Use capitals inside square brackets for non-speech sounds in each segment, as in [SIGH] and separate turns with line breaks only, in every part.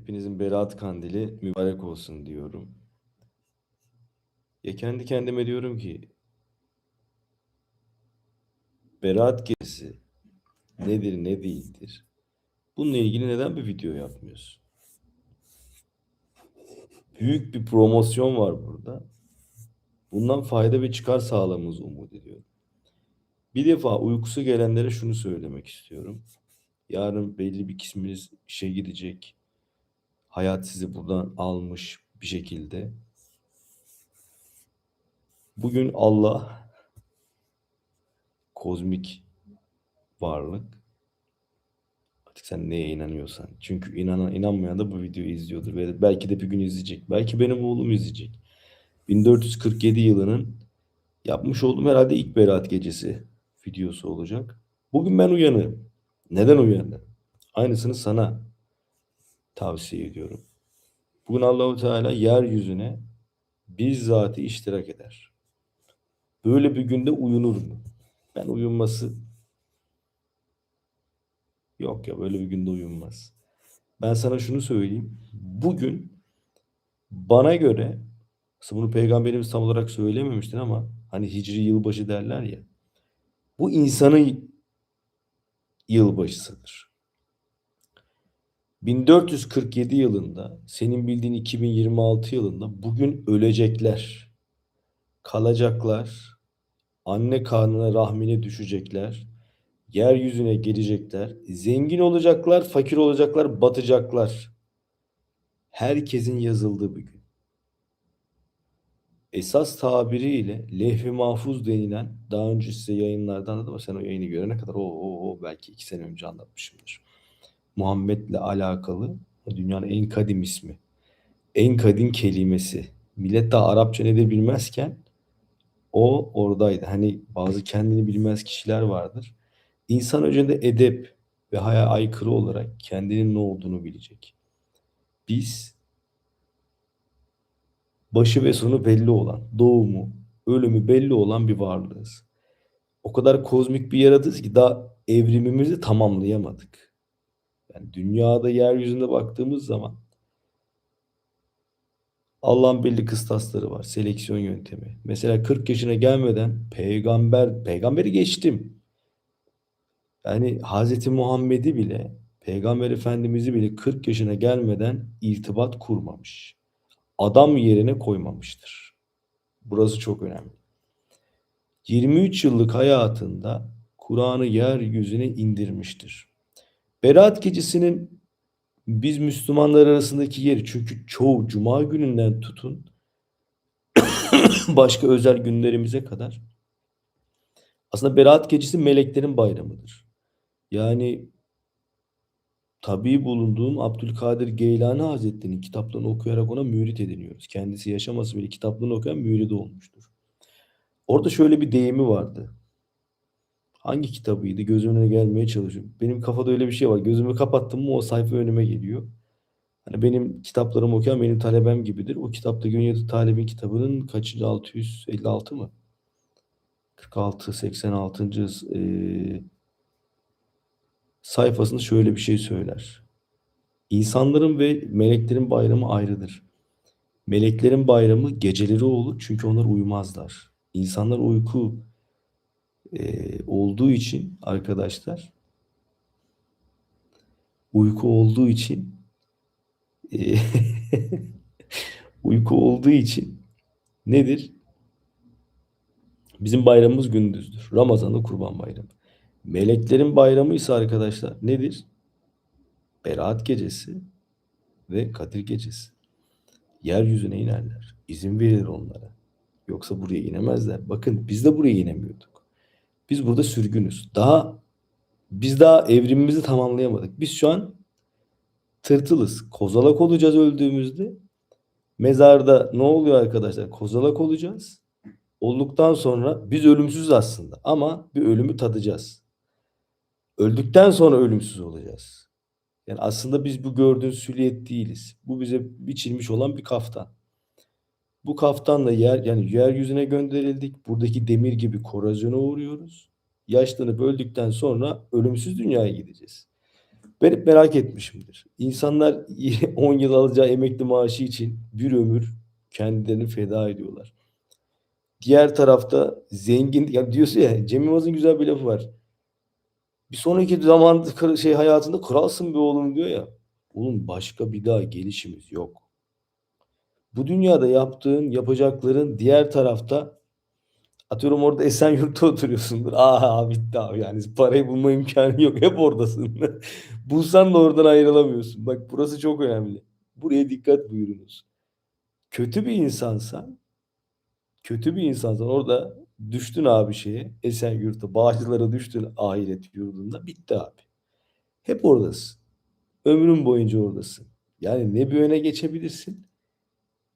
Hepinizin Berat Kandili mübarek olsun diyorum. Ya kendi kendime diyorum ki Berat Gecesi nedir ne değildir? Bununla ilgili neden bir video yapmıyorsun? Büyük bir promosyon var burada. Bundan fayda ve çıkar sağlamamızı umut ediyorum. Bir defa uykusu gelenlere şunu söylemek istiyorum. Yarın belli bir kısmınız işe gidecek. Hayat sizi buradan almış bir şekilde. Bugün Allah kozmik varlık artık sen neye inanıyorsan. Çünkü inanan inanmayan da bu videoyu izliyordur ve belki de bir gün izleyecek. Belki benim oğlum izleyecek. 1447 yılının yapmış olduğum herhalde ilk Berat gecesi videosu olacak. Bugün ben uyanırım. Neden uyandım? Aynısını sana tavsiye ediyorum. Bugün Allahu Teala yeryüzüne bizzatı iştirak eder. Böyle bir günde uyunur mu? Ben uyunması yok ya böyle bir günde uyunmaz. Ben sana şunu söyleyeyim. Bugün bana göre bunu peygamberimiz tam olarak söylememiştir ama hani hicri yılbaşı derler ya. Bu insanın yılbaşısıdır. 1447 yılında senin bildiğin 2026 yılında bugün ölecekler. Kalacaklar. Anne karnına rahmine düşecekler. Yeryüzüne gelecekler. Zengin olacaklar, fakir olacaklar, batacaklar. Herkesin yazıldığı bir gün. Esas tabiriyle lehvi mahfuz denilen daha önce size yayınlardan da sen o yayını görene kadar o, o, o belki iki sene önce anlatmışımdır. Muhammed'le alakalı dünyanın en kadim ismi. En kadim kelimesi. Millet daha Arapça nedir bilmezken o oradaydı. Hani bazı kendini bilmez kişiler vardır. İnsan önce edep ve haya aykırı olarak kendinin ne olduğunu bilecek. Biz başı ve sonu belli olan, doğumu, ölümü belli olan bir varlığız. O kadar kozmik bir yaratız ki daha evrimimizi tamamlayamadık. Yani dünyada yeryüzünde baktığımız zaman Allah'ın belli kıstasları var. Seleksiyon yöntemi. Mesela 40 yaşına gelmeden peygamber, peygamberi geçtim. Yani Hazreti Muhammed'i bile, peygamber efendimizi bile 40 yaşına gelmeden irtibat kurmamış. Adam yerine koymamıştır. Burası çok önemli. 23 yıllık hayatında Kur'an'ı yeryüzüne indirmiştir. Berat gecesinin biz Müslümanlar arasındaki yeri çünkü çoğu cuma gününden tutun [COUGHS] başka özel günlerimize kadar aslında Berat gecesi meleklerin bayramıdır. Yani tabi bulunduğum Abdülkadir Geylani Hazretleri'nin kitaplarını okuyarak ona mürit ediniyoruz. Kendisi yaşaması bile kitaplarını okuyan müridi olmuştur. Orada şöyle bir deyimi vardı. Hangi kitabıydı? Gözümün önüne gelmeye çalışıyorum. Benim kafada öyle bir şey var. Gözümü kapattım mı o sayfa önüme geliyor. Hani benim kitaplarımı okuyan benim talebem gibidir. O kitapta Günyatı Talib'in kitabının kaçıncı 656 mı? 46 86. E, sayfasında şöyle bir şey söyler. İnsanların ve meleklerin bayramı ayrıdır. Meleklerin bayramı geceleri olur çünkü onlar uyumazlar. İnsanlar uyku e, olduğu için arkadaşlar uyku olduğu için e, [LAUGHS] uyku olduğu için nedir? Bizim bayramımız gündüzdür. Ramazan'da kurban bayramı. Meleklerin bayramı ise arkadaşlar nedir? Berat gecesi ve Kadir gecesi. Yeryüzüne inerler. İzin verilir onlara. Yoksa buraya inemezler. Bakın biz de buraya inemiyorduk. Biz burada sürgünüz. Daha biz daha evrimimizi tamamlayamadık. Biz şu an tırtılız. Kozalak olacağız öldüğümüzde. Mezarda ne oluyor arkadaşlar? Kozalak olacağız. Olduktan sonra biz ölümsüz aslında ama bir ölümü tadacağız. Öldükten sonra ölümsüz olacağız. Yani aslında biz bu gördüğün süliyet değiliz. Bu bize biçilmiş olan bir kaftan. Bu kaftanla yer yani yeryüzüne gönderildik. Buradaki demir gibi korozyona uğruyoruz. Yaşlanıp öldükten sonra ölümsüz dünyaya gideceğiz. Ben hep merak etmişimdir. İnsanlar [LAUGHS] 10 yıl alacağı emekli maaşı için bir ömür kendilerini feda ediyorlar. Diğer tarafta zengin ya diyorsun ya Cem Yılmaz'ın güzel bir lafı var. Bir sonraki zaman şey hayatında kralsın be oğlum diyor ya. Oğlum başka bir daha gelişimiz yok. Bu dünyada yaptığın, yapacakların diğer tarafta atıyorum orada Esenyurt'ta oturuyorsundur. [LAUGHS] Aha bitti abi yani parayı bulma imkanı yok. Hep oradasın. [LAUGHS] Bulsan da oradan ayrılamıyorsun. Bak burası çok önemli. Buraya dikkat buyurunuz. Kötü bir insansan kötü bir insansan orada düştün abi şeye Esenyurt'a Bağcılar'a düştün ahiret yurdunda bitti abi. Hep oradasın. Ömrün boyunca oradasın. Yani ne bir öne geçebilirsin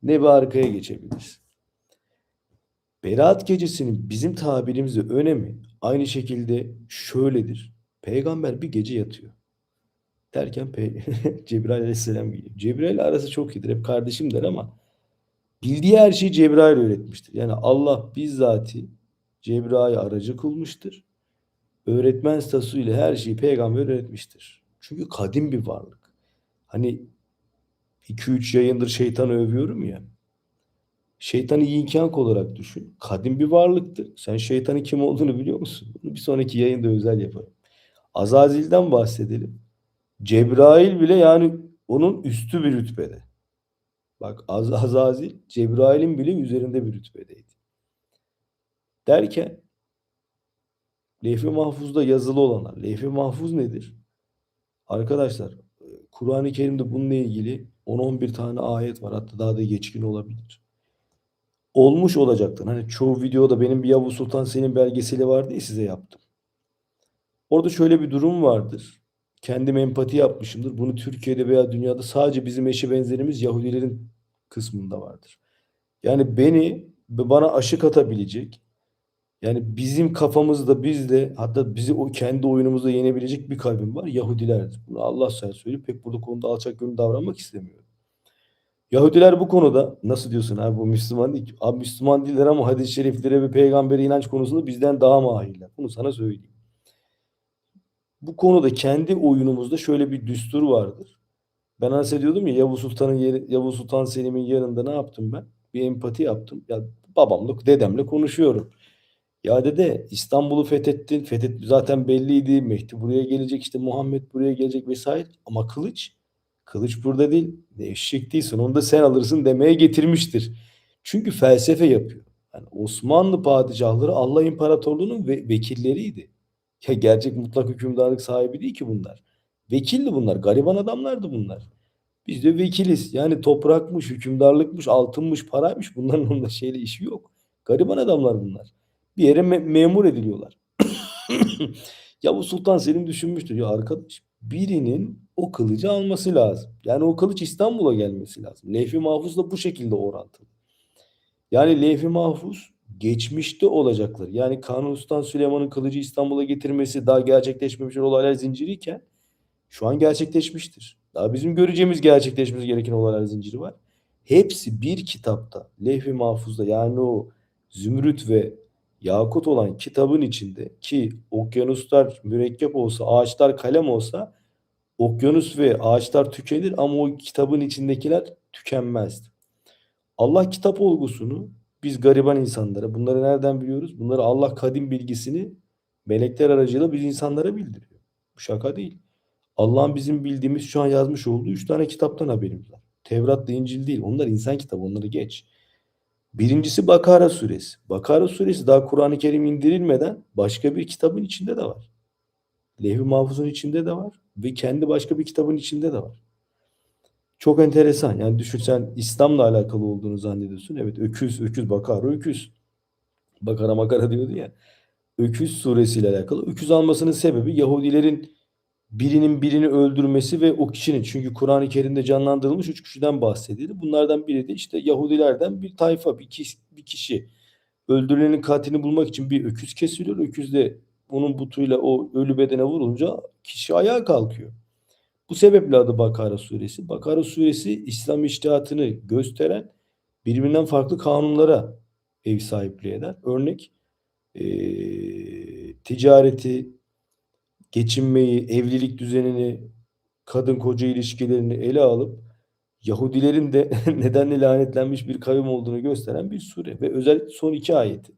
ne bir arkaya geçebilirsin. Berat gecesinin bizim tabirimizde önemi aynı şekilde şöyledir. Peygamber bir gece yatıyor. Derken Pe [LAUGHS] Cebrail aleyhisselam geliyor. Cebrail arası çok iyidir. Hep kardeşim der ama bildiği her şeyi Cebrail öğretmiştir. Yani Allah bizzati Cebrail'i aracı kılmıştır. Öğretmen statüsüyle her şeyi peygamber öğretmiştir. Çünkü kadim bir varlık. Hani 2-3 yayındır şeytanı övüyorum ya. Şeytanı yin olarak düşün. Kadim bir varlıktır. Sen şeytanın kim olduğunu biliyor musun? Bunu bir sonraki yayında özel yaparım. Azazil'den bahsedelim. Cebrail bile yani onun üstü bir rütbede. Bak Az Azazil Cebrail'in bile üzerinde bir rütbedeydi. Derken Levh-i Mahfuz'da yazılı olanlar. Levh-i Mahfuz nedir? Arkadaşlar Kur'an-ı Kerim'de bununla ilgili 10-11 tane ayet var. Hatta daha da geçkin olabilir. Olmuş olacaktır. Hani çoğu videoda benim bir Yavuz Sultan Selim belgeseli vardı ya size yaptım. Orada şöyle bir durum vardır. Kendim empati yapmışımdır. Bunu Türkiye'de veya dünyada sadece bizim eşi benzerimiz Yahudilerin kısmında vardır. Yani beni bana aşık atabilecek yani bizim kafamızda bizde hatta bizi o kendi oyunumuzda yenebilecek bir kalbim var. Yahudilerdir. Bunu Allah sen söyle. Pek burada konuda alçak gönüllü davranmak istemiyorum. Yahudiler bu konuda nasıl diyorsun abi bu Müslüman değil. Abi Müslüman değiller ama hadis-i şeriflere ve peygambere inanç konusunda bizden daha mahirler. Bunu sana söyleyeyim. Bu konuda kendi oyunumuzda şöyle bir düstur vardır. Ben diyordum ya Yavuz Sultan'ın yeri, Yavuz Sultan Selim'in yanında ne yaptım ben? Bir empati yaptım. Ya babamla, dedemle konuşuyorum. Ya dede İstanbul'u fethettin. Fethet zaten belliydi. Mehdi buraya gelecek işte Muhammed buraya gelecek vesaire. Ama kılıç kılıç burada değil. Ne eşek değilsin onu da sen alırsın demeye getirmiştir. Çünkü felsefe yapıyor. Yani Osmanlı padişahları Allah İmparatorluğu'nun ve vekilleriydi. Ya gerçek mutlak hükümdarlık sahibi değil ki bunlar. Vekildi bunlar. Gariban adamlardı bunlar. Biz de vekiliz. Yani toprakmış, hükümdarlıkmış, altınmış, paraymış. Bunların onunla şeyle işi yok. Gariban adamlar bunlar bir yere me memur ediliyorlar. [COUGHS] ya bu Sultan Selim düşünmüştür. Ya arkadaş birinin o kılıcı alması lazım. Yani o kılıç İstanbul'a gelmesi lazım. Levh-i Mahfuz da bu şekilde orantılı. Yani Levh-i Mahfuz geçmişte olacaklar. Yani Kanuni Sultan Süleyman'ın kılıcı İstanbul'a getirmesi daha gerçekleşmemiş olaylar zinciriyken şu an gerçekleşmiştir. Daha bizim göreceğimiz gerçekleşmesi gereken olaylar zinciri var. Hepsi bir kitapta, Levh-i Mahfuz'da yani o zümrüt ve yakut olan kitabın içinde ki okyanuslar mürekkep olsa, ağaçlar kalem olsa okyanus ve ağaçlar tükenir ama o kitabın içindekiler tükenmezdi. Allah kitap olgusunu biz gariban insanlara bunları nereden biliyoruz? Bunları Allah kadim bilgisini melekler aracıyla biz insanlara bildiriyor. Bu şaka değil. Allah'ın bizim bildiğimiz şu an yazmış olduğu üç tane kitaptan haberimiz var. Tevrat da İncil değil. Onlar insan kitabı. Onları geç. Birincisi Bakara suresi. Bakara suresi daha Kur'an-ı Kerim indirilmeden başka bir kitabın içinde de var. Levh-i Mahfuz'un içinde de var ve kendi başka bir kitabın içinde de var. Çok enteresan. Yani düşün sen İslam'la alakalı olduğunu zannediyorsun. Evet öküz, öküz, bakara, öküz. Bakara makara diyordu ya. Öküz suresiyle alakalı. Öküz almasının sebebi Yahudilerin birinin birini öldürmesi ve o kişinin çünkü Kur'an-ı Kerim'de canlandırılmış üç kişiden bahsedildi. Bunlardan biri de işte Yahudilerden bir tayfa, bir kişi, bir kişi öldürülenin katilini bulmak için bir öküz kesiliyor. Öküz de onun butuyla o ölü bedene vurunca kişi ayağa kalkıyor. Bu sebeple adı Bakara suresi. Bakara suresi İslam iştihatını gösteren birbirinden farklı kanunlara ev sahipliği eder. Örnek e, ticareti, geçinmeyi, evlilik düzenini, kadın koca ilişkilerini ele alıp Yahudilerin de [LAUGHS] nedenle lanetlenmiş bir kavim olduğunu gösteren bir sure ve özellikle son iki ayeti.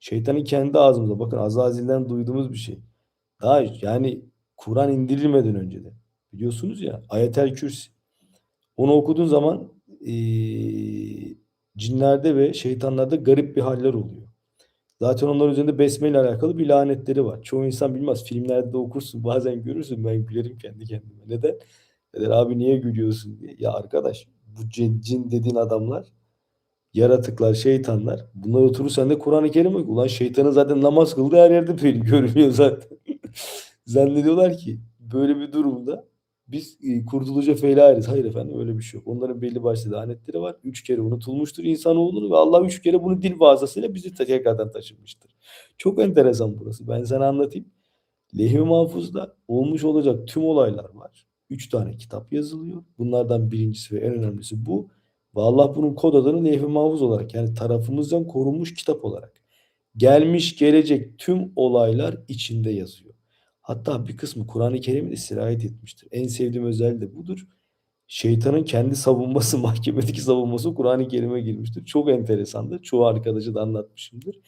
Şeytanın kendi ağzımıza bakın Azazil'den duyduğumuz bir şey. Daha yani Kur'an indirilmeden önce de biliyorsunuz ya Ayetel Kürsi. Onu okuduğun zaman eee, cinlerde ve şeytanlarda garip bir haller oluyor. Zaten onların üzerinde besmele alakalı bir lanetleri var. Çoğu insan bilmez. Filmlerde de okursun. Bazen görürsün. Ben gülerim kendi kendime. Neden? Neden abi niye gülüyorsun diye. Ya arkadaş bu cin, cin dediğin adamlar yaratıklar, şeytanlar. Bunlar oturur sen de Kur'an-ı Kerim oku. Ulan şeytanın zaten namaz kıldığı her yerde [LAUGHS] görünüyor zaten. Zannediyorlar ki böyle bir durumda biz e, kurtuluşa felayız. Hayır efendim öyle bir şey yok. Onların belli başlı lanetleri var. Üç kere unutulmuştur insanoğlunu ve Allah üç kere bunu dil vasıtasıyla bizi tekrardan taşımıştır. Çok enteresan burası. Ben sana anlatayım. Lehim Mahfuz'da olmuş olacak tüm olaylar var. Üç tane kitap yazılıyor. Bunlardan birincisi ve en önemlisi bu. Ve Allah bunun kod adını Lehim-i Mahfuz olarak yani tarafımızdan korunmuş kitap olarak gelmiş gelecek tüm olaylar içinde yazıyor. Hatta bir kısmı Kur'an-ı Kerim'e de sirayet etmiştir. En sevdiğim özelliği de budur. Şeytanın kendi savunması, [LAUGHS] mahkemedeki savunması Kur'an-ı Kerim'e girmiştir. Çok enteresandır. Çoğu arkadaşı da anlatmışımdır.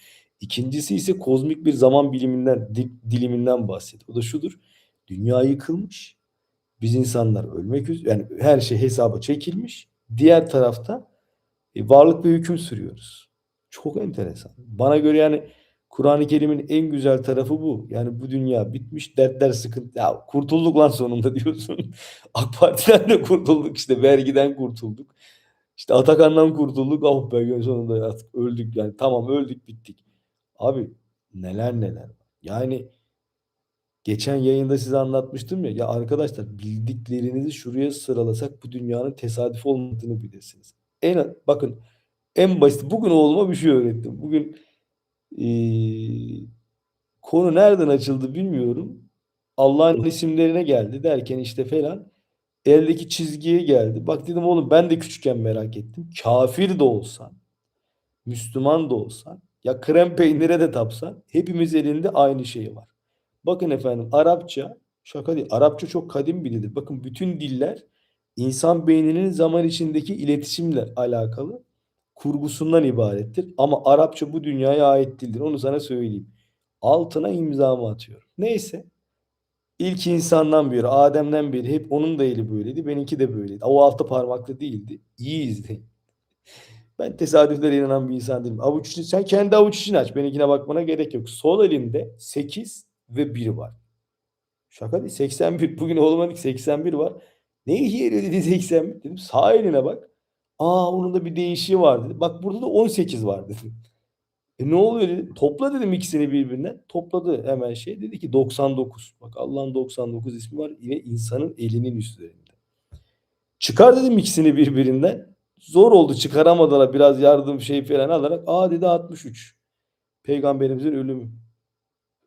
İkincisi ise kozmik bir zaman biliminden, di- diliminden bahsediyor. O da şudur. Dünya yıkılmış. Biz insanlar ölmek üzere. Yani her şey hesaba çekilmiş. Diğer tarafta e, varlık ve hüküm sürüyoruz. Çok enteresan. Bana göre yani Kur'an-ı Kerim'in en güzel tarafı bu. Yani bu dünya bitmiş, dertler sıkıntı. Ya kurtulduk lan sonunda [LAUGHS] diyorsun. AK Parti'den de kurtulduk işte, vergiden kurtulduk. İşte Atakan'dan kurtulduk. Oh be sonunda artık öldük yani. Tamam öldük bittik. Abi neler neler. Yani geçen yayında size anlatmıştım ya. Ya arkadaşlar bildiklerinizi şuraya sıralasak bu dünyanın tesadüf olmadığını bilirsiniz. En bakın en basit bugün oğluma bir şey öğrettim. Bugün eee, konu nereden açıldı bilmiyorum. Allah'ın isimlerine geldi derken işte falan eldeki çizgiye geldi. Bak dedim oğlum ben de küçükken merak ettim. Kafir de olsan, Müslüman da olsan, ya krem peynire de tapsan hepimiz elinde aynı şey var. Bakın efendim Arapça şaka değil. Arapça çok kadim bir dildir. Bakın bütün diller insan beyninin zaman içindeki iletişimle alakalı kurgusundan ibarettir. Ama Arapça bu dünyaya ait dildir. Onu sana söyleyeyim. Altına imzamı atıyorum. Neyse. İlk insandan beri, Adem'den beri hep onun da eli böyleydi. Benimki de böyleydi. O altı parmaklı değildi. İyi izleyin. [LAUGHS] Ben tesadüflere inanan bir insan değilim. Avuç için, sen kendi avuç için aç. Benimkine bakmana gerek yok. Sol elinde 8 ve 1 var. Şaka değil. 81. Bugün oğluma dedik 81 var. Ne yarıyor dedi 81. Dedim sağ eline bak. Aa onun da bir değişiği var dedi. Bak burada da 18 var dedim. E ne oluyor dedi. Topla dedim ikisini birbirine. Topladı hemen şey. Dedi ki 99. Bak Allah'ın 99 ismi var. Yine insanın elinin üstlerinde. Çıkar dedim ikisini birbirinden. Zor oldu çıkaramadılar biraz yardım şey falan alarak. Aa dedi 63. Peygamberimizin ölümü.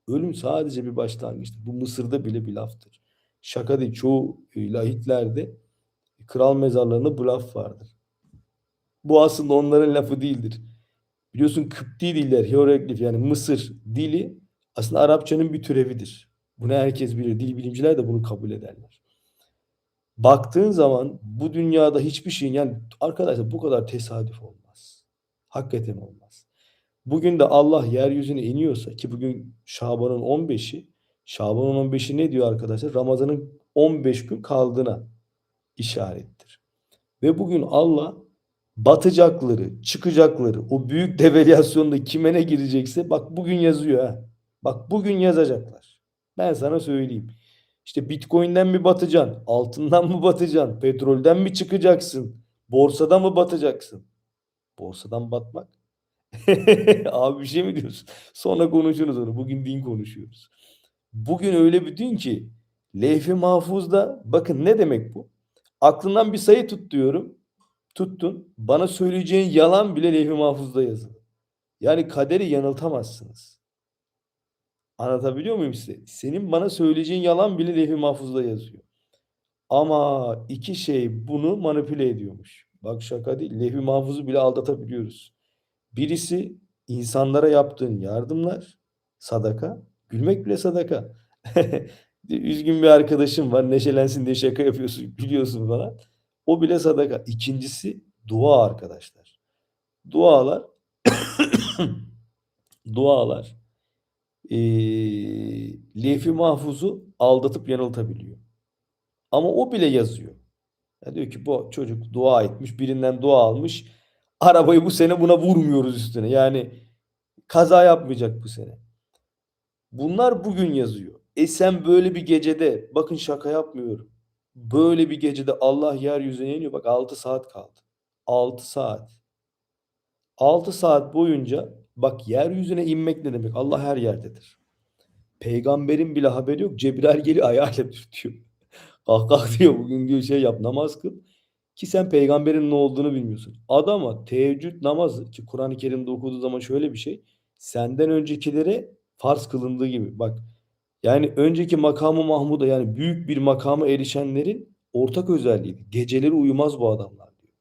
Ölüm sadece bir başlangıçtır. Bu Mısır'da bile bir laftır. Şaka değil. Çoğu e, lahitlerde kral mezarlarında bu laf vardır. Bu aslında onların lafı değildir. Biliyorsun Kıpti diller, hieroglif yani Mısır dili aslında Arapçanın bir türevidir. Bunu herkes bilir. Dil bilimciler de bunu kabul ederler. Baktığın zaman bu dünyada hiçbir şeyin yani arkadaşlar bu kadar tesadüf olmaz. Hakikaten olmaz. Bugün de Allah yeryüzüne iniyorsa ki bugün Şaban'ın 15'i Şaban'ın 15'i ne diyor arkadaşlar? Ramazan'ın 15 gün kaldığına işarettir. Ve bugün Allah batacakları, çıkacakları, o büyük devalüasyonda kime ne girecekse bak bugün yazıyor ha. Bak bugün yazacaklar. Ben sana söyleyeyim. İşte Bitcoin'den mi batacaksın? Altından mı batacaksın? Petrolden mi çıkacaksın? Borsada mı batacaksın? Borsadan batmak. [LAUGHS] Abi bir şey mi diyorsun? Sonra konuşuruz onu. Bugün din konuşuyoruz. Bugün öyle bir din ki levh-i mahfuzda bakın ne demek bu? Aklından bir sayı tut diyorum. Tuttun. Bana söyleyeceğin yalan bile levh-i mahfuzda yazılı. Yani kaderi yanıltamazsınız. Anlatabiliyor muyum size? Senin bana söyleyeceğin yalan bile levh-i mahfuzda yazıyor. Ama iki şey bunu manipüle ediyormuş. Bak şaka değil. Levh-i mahfuzu bile aldatabiliyoruz. Birisi insanlara yaptığın yardımlar, sadaka. Gülmek bile sadaka. [LAUGHS] Üzgün bir arkadaşım var. Neşelensin diye şaka yapıyorsun, gülüyorsun falan. O bile sadaka. İkincisi dua arkadaşlar. Dualar [COUGHS] dualar eee levh-i mahfuzu aldatıp yanıltabiliyor. Ama o bile yazıyor. Ya diyor ki bu çocuk dua etmiş, birinden dua almış. Arabayı bu sene buna vurmuyoruz üstüne. Yani kaza yapmayacak bu sene. Bunlar bugün yazıyor. E sen böyle bir gecede bakın şaka yapmıyorum. Böyle bir gecede Allah yeryüzüne iniyor. Bak 6 saat kaldı. 6 saat. 6 saat boyunca bak yeryüzüne inmek ne demek? Allah her yerdedir. Peygamberin bile haberi yok. Cebrail geliyor ayağıyla dürtüyor. Kalk kalk diyor bugün diyor şey yap namaz kıl. Ki sen peygamberin ne olduğunu bilmiyorsun. Adama teheccüd namazı ki Kur'an-ı Kerim'de okuduğu zaman şöyle bir şey. Senden öncekilere farz kılındığı gibi. Bak yani önceki makamı Mahmud'a yani büyük bir makama erişenlerin ortak özelliğiydi. Geceleri uyumaz bu adamlar diyor.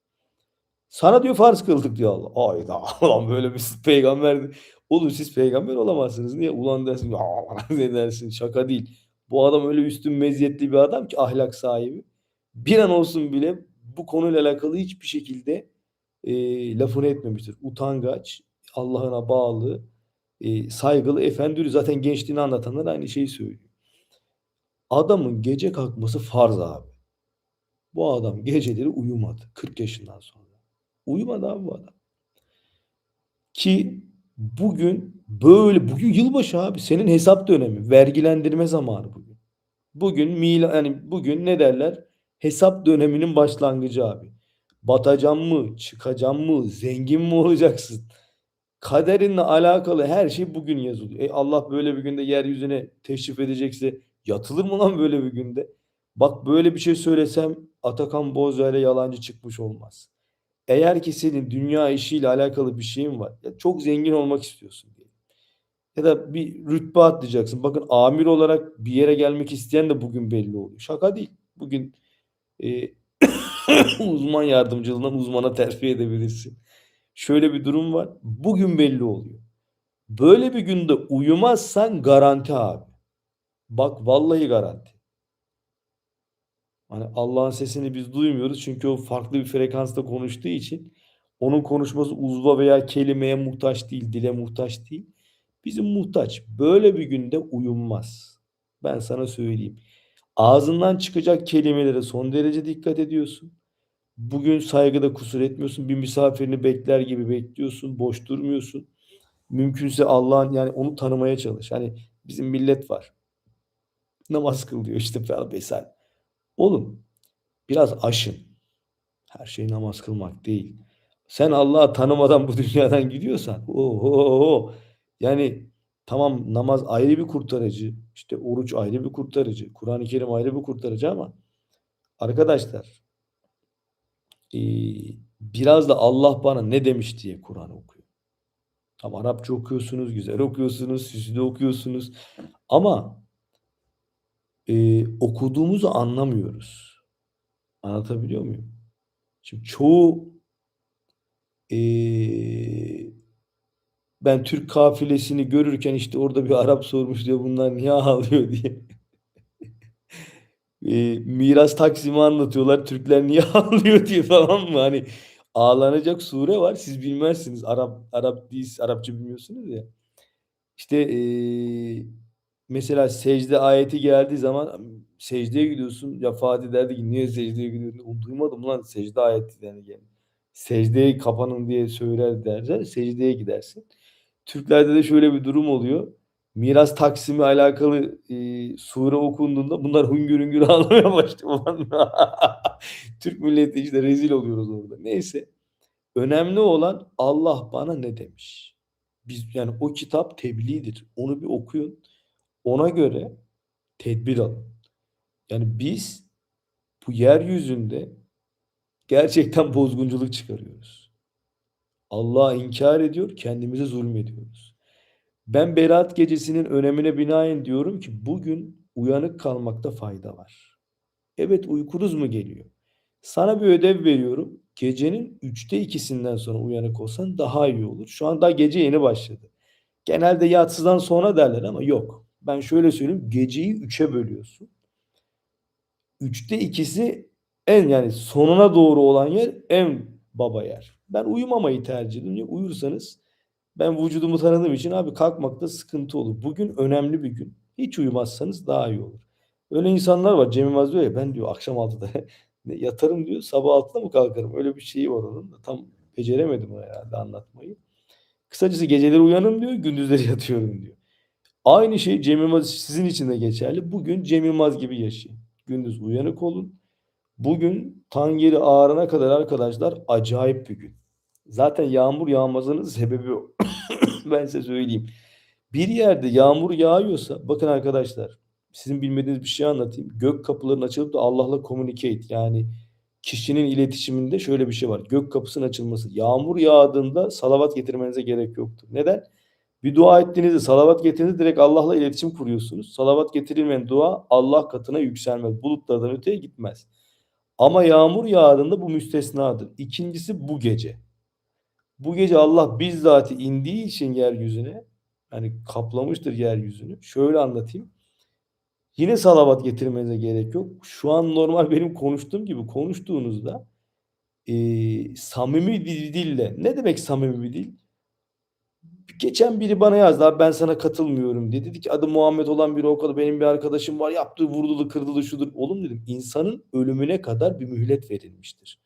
Sana diyor farz kıldık diyor Allah. Ayda lan [LAUGHS] böyle bir peygamber. Oğlum siz peygamber olamazsınız. Niye? Ulan dersin [LAUGHS] ne dersin şaka değil. Bu adam öyle üstün meziyetli bir adam ki ahlak sahibi. Bir an olsun bile bu konuyla alakalı hiçbir şekilde e, lafını etmemiştir. Utangaç, Allah'ına bağlı, e, saygılı, efendi. Zaten gençliğini anlatanlar aynı şeyi söylüyor. Adamın gece kalkması farz abi. Bu adam geceleri uyumadı 40 yaşından sonra. Uyumadı abi bu adam. Ki bugün böyle bugün yılbaşı abi senin hesap dönemi, vergilendirme zamanı bugün. Bugün mila yani bugün ne derler? Hesap döneminin başlangıcı abi. Batacağım mı, çıkacağım mı, zengin mi olacaksın? Kaderinle alakalı her şey bugün yazılıyor. E Allah böyle bir günde yeryüzüne teşrif edecekse yatılır mı lan böyle bir günde? Bak böyle bir şey söylesem Atakan Bozca yalancı çıkmış olmaz. Eğer ki senin dünya işiyle alakalı bir şeyin var. Ya çok zengin olmak istiyorsun diye. Ya da bir rütbe atlayacaksın. Bakın amir olarak bir yere gelmek isteyen de bugün belli oluyor. Şaka değil. Bugün e, [COUGHS] uzman yardımcılığından uzmana terfi edebilirsin. Şöyle bir durum var. Bugün belli oluyor. Böyle bir günde uyumazsan garanti abi. Bak vallahi garanti. Hani Allah'ın sesini biz duymuyoruz çünkü o farklı bir frekansta konuştuğu için onun konuşması uzva veya kelimeye muhtaç değil, dile muhtaç değil. Bizim muhtaç. Böyle bir günde uyunmaz. Ben sana söyleyeyim. Ağzından çıkacak kelimelere son derece dikkat ediyorsun. Bugün saygıda kusur etmiyorsun. Bir misafirini bekler gibi bekliyorsun. Boş durmuyorsun. Mümkünse Allah'ın yani onu tanımaya çalış. Hani bizim millet var. Namaz kılıyor işte falan vesaire. Oğlum biraz aşın. Her şey namaz kılmak değil. Sen Allah'ı tanımadan bu dünyadan gidiyorsan oho yani tamam namaz ayrı bir kurtarıcı, işte oruç ayrı bir kurtarıcı, Kur'an-ı Kerim ayrı bir kurtarıcı ama arkadaşlar ee, biraz da Allah bana ne demiş diye Kur'an okuyor. Tam Arapça okuyorsunuz, güzel okuyorsunuz, süslü okuyorsunuz ama e, okuduğumuzu anlamıyoruz. Anlatabiliyor muyum? Şimdi çoğu e, ben Türk kafilesini görürken işte orada bir Arap sormuş diyor bunlar niye ağlıyor diye. E, miras taksimi anlatıyorlar. Türkler niye [LAUGHS] ağlıyor diye falan mı? Hani ağlanacak sure var. Siz bilmezsiniz. Arap Arap değil, Arapça bilmiyorsunuz ya. İşte eee mesela secde ayeti geldiği zaman secdeye gidiyorsun. Ya Fatih derdi ki niye secdeye gidiyorsun? Duymadım lan secde ayeti yani. yani. Secdeye kapanın diye söyler derler. Secdeye gidersin. Türklerde de şöyle bir durum oluyor. Miras taksimi alakalı e, sure okunduğunda bunlar hüngür hüngür [LAUGHS] ağlamaya başlıyor. [LAUGHS] Türk milleti işte rezil oluyoruz orada. Neyse. Önemli olan Allah bana ne demiş? Biz yani o kitap tebliğdir. Onu bir okuyun. Ona göre tedbir alın. Yani biz bu yeryüzünde gerçekten bozgunculuk çıkarıyoruz. Allah'ı inkar ediyor, kendimize zulmediyoruz. Ben Berat gecesinin önemine binaen diyorum ki bugün uyanık kalmakta fayda var. Evet uykunuz mu geliyor? Sana bir ödev veriyorum. Gecenin üçte ikisinden sonra uyanık olsan daha iyi olur. Şu an daha gece yeni başladı. Genelde yatsıdan sonra derler ama yok. Ben şöyle söyleyeyim. Geceyi üçe bölüyorsun. Üçte ikisi en yani sonuna doğru olan yer en baba yer. Ben uyumamayı tercih ediyorum. Uyursanız ben vücudumu tanıdığım için abi kalkmakta sıkıntı olur. Bugün önemli bir gün. Hiç uyumazsanız daha iyi olur. Öyle insanlar var. Cem Yılmaz diyor ya ben diyor akşam 6'da [LAUGHS] yatarım diyor sabah 6'da mı kalkarım? Öyle bir şeyi var onun da. Tam beceremedim herhalde anlatmayı. Kısacası geceleri uyanım diyor, gündüzleri [LAUGHS] yatıyorum diyor. Aynı şey Cem Yılmaz sizin için de geçerli. Bugün Cem Yılmaz gibi yaşayın. Gündüz uyanık olun. Bugün tan yeri ağarana kadar arkadaşlar acayip bir gün. Zaten yağmur yağmasının sebebi o. [COUGHS] ben size söyleyeyim. Bir yerde yağmur yağıyorsa bakın arkadaşlar sizin bilmediğiniz bir şey anlatayım. Gök kapılarının açılıp da Allah'la communicate yani kişinin iletişiminde şöyle bir şey var. Gök kapısının açılması. Yağmur yağdığında salavat getirmenize gerek yoktur. Neden? Bir dua ettiğinizde salavat getirdiğinizde direkt Allah'la iletişim kuruyorsunuz. Salavat getirilmeyen dua Allah katına yükselmez. Bulutlardan öteye gitmez. Ama yağmur yağdığında bu müstesnadır. İkincisi bu gece. Bu gece Allah bizzat indiği için yeryüzüne hani kaplamıştır yeryüzünü. Şöyle anlatayım. Yine salavat getirmenize gerek yok. Şu an normal benim konuştuğum gibi konuştuğunuzda e, samimi bir dille ne demek samimi bir dil? Geçen biri bana yazdı abi ben sana katılmıyorum diye. Dedi ki adı Muhammed olan biri o kadar benim bir arkadaşım var yaptığı vurdulu kırdılı şudur. Oğlum dedim insanın ölümüne kadar bir mühlet verilmiştir.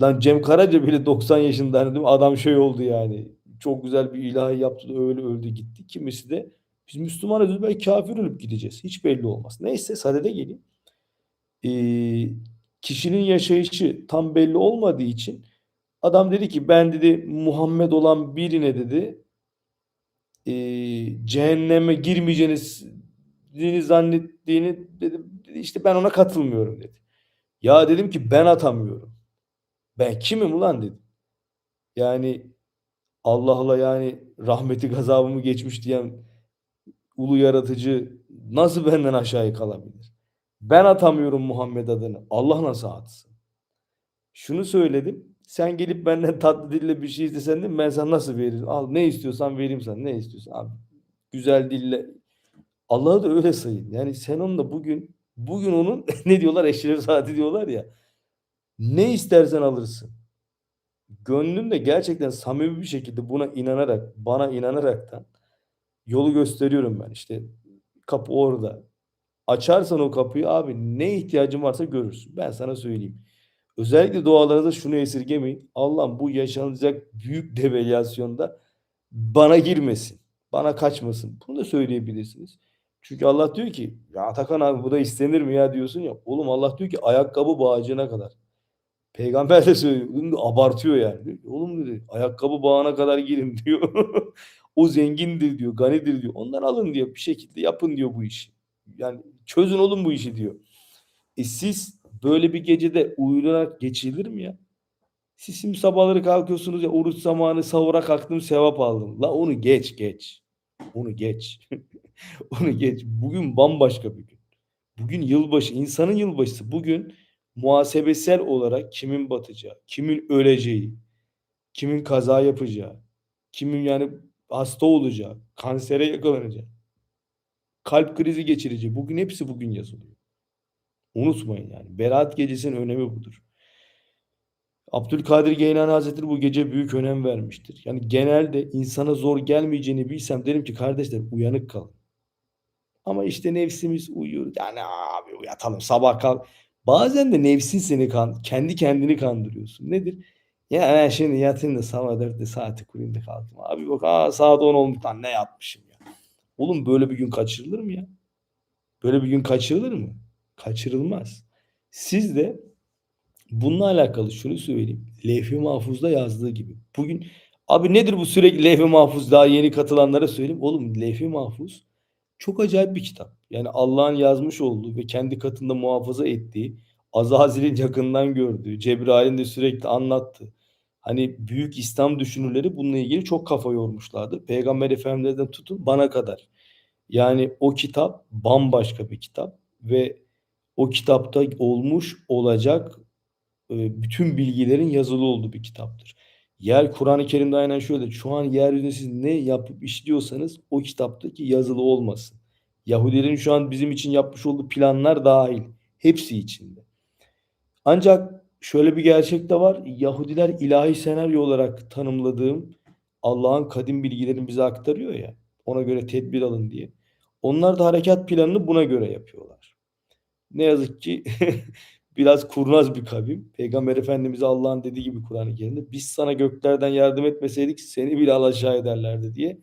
Lan Cem Karaca bile 90 yaşında dedim adam şey oldu yani. Çok güzel bir ilahi yaptı öyle öldü gitti. Kimisi de biz Müslümanız belki kafir ölüp gideceğiz. Hiç belli olmaz. Neyse sadede geleyim. Ee, kişinin yaşayışı tam belli olmadığı için adam dedi ki ben dedi Muhammed olan birine dedi e, cehenneme girmeyeceğini zannettiğini dedi işte ben ona katılmıyorum dedi. Ya dedim ki ben atamıyorum. Ben kimim ulan dedim. Yani Allah'la yani rahmeti gazabımı geçmiş diyen ulu yaratıcı nasıl benden aşağıya kalabilir? Ben atamıyorum Muhammed adını. Allah nasıl atsın? Şunu söyledim. Sen gelip benden tatlı dille bir şey istesen de ben sana nasıl veririm? Al ne istiyorsan vereyim sana. Ne istiyorsan abi. Güzel dille. Allah'ı da öyle sayın. Yani sen onunla bugün bugün onun [LAUGHS] ne diyorlar eşref saati diyorlar ya. Ne istersen alırsın. Gönlümde gerçekten samimi bir şekilde buna inanarak, bana inanaraktan yolu gösteriyorum ben. İşte kapı orada. Açarsan o kapıyı abi ne ihtiyacın varsa görürsün. Ben sana söyleyeyim. Özellikle dualarınızda şunu esirgemeyin. Allah'ım bu yaşanacak büyük devalüasyonda bana girmesin. Bana kaçmasın. Bunu da söyleyebilirsiniz. Çünkü Allah diyor ki ya Atakan abi bu da istenir mi ya diyorsun ya. Oğlum Allah diyor ki ayakkabı bağcığına kadar. Peygamber de söylüyor. Abartıyor yani. Oğlum dedi ayakkabı bağına kadar girin [LAUGHS] diyor. o zengindir diyor. Ganidir diyor. Ondan alın diyor. Bir şekilde yapın diyor bu işi. Yani çözün oğlum bu işi diyor. E siz böyle bir gecede uyuyarak geçilir mi ya? Siz şimdi sabahları kalkıyorsunuz ya oruç zamanı sahura kalktım sevap aldım. La onu geç geç. Onu geç. [LAUGHS] onu geç. Bugün bambaşka bir gün. Bugün yılbaşı. insanın yılbaşısı. Bugün muhasebesel olarak kimin batacağı, kimin öleceği, kimin kaza yapacağı, kimin yani hasta olacağı, kansere yakalanacağı, kalp krizi geçireceği. Bugün hepsi bugün yazılıyor. Unutmayın yani. Berat gecesinin önemi budur. Abdülkadir Geylani Hazretleri bu gece büyük önem vermiştir. Yani genelde insana zor gelmeyeceğini bilsem derim ki kardeşler uyanık kalın. Ama işte nefsimiz uyuyor. Yani abi uyatalım sabah kalk. Bazen de nefsin seni kan, kendi kendini kandırıyorsun. Nedir? Ya ben şimdi yatayım da sabah 4'te saati kurayım da kalktım. Abi bak aa, saat 10 olmuş lan ne yatmışım ya. Oğlum böyle bir gün kaçırılır mı ya? Böyle bir gün kaçırılır mı? Kaçırılmaz. Siz de bununla alakalı şunu söyleyeyim. Levh-i Mahfuz'da yazdığı gibi. Bugün abi nedir bu sürekli Levh-i Mahfuz daha yeni katılanlara söyleyeyim. Oğlum Levh-i Mahfuz çok acayip bir kitap. Yani Allah'ın yazmış olduğu ve kendi katında muhafaza ettiği, Azazil'in yakından gördüğü, Cebrail'in de sürekli anlattığı. Hani büyük İslam düşünürleri bununla ilgili çok kafa yormuşlardır. Peygamber Efendimiz'den tutun bana kadar. Yani o kitap bambaşka bir kitap ve o kitapta olmuş olacak e, bütün bilgilerin yazılı olduğu bir kitaptır. Yer Kur'an-ı Kerim'de aynen şöyle. Şu an yeryüzünde siz ne yapıp işliyorsanız o kitaptaki yazılı olmasın. Yahudilerin şu an bizim için yapmış olduğu planlar dahil. Hepsi içinde. Ancak şöyle bir gerçek de var. Yahudiler ilahi senaryo olarak tanımladığım Allah'ın kadim bilgilerini bize aktarıyor ya. Ona göre tedbir alın diye. Onlar da harekat planını buna göre yapıyorlar. Ne yazık ki [LAUGHS] biraz kurnaz bir kavim. Peygamber Efendimiz Allah'ın dediği gibi Kur'an-ı Kerim'de biz sana göklerden yardım etmeseydik seni bile alaşağı ederlerdi diye.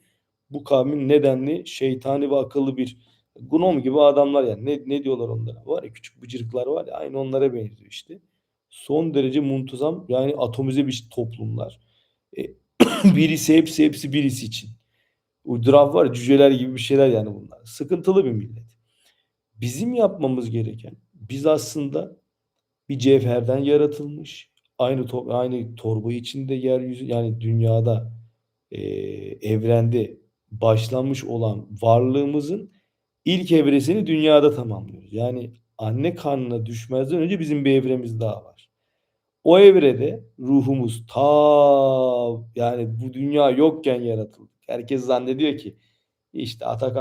Bu kavmin nedenli şeytani ve akıllı bir gnom gibi adamlar yani. Ne, ne diyorlar onlara? Var ya küçük bıcırıklar var ya aynı onlara benziyor işte. Son derece muntazam yani atomize bir toplumlar. E, [CLEARS THROAT] birisi hepsi hepsi birisi için. Uyduraf var cüceler gibi bir şeyler yani bunlar. Sıkıntılı bir millet. Bizim yapmamız gereken biz aslında bir cevherden yaratılmış aynı to aynı torba içinde yeryüzü yani dünyada e, evrende başlanmış olan varlığımızın ilk evresini dünyada tamamlıyoruz. Yani anne karnına düşmezden önce bizim bir evremiz daha var. O evrede ruhumuz ta yani bu dünya yokken yaratıldı. Herkes zannediyor ki işte Atakan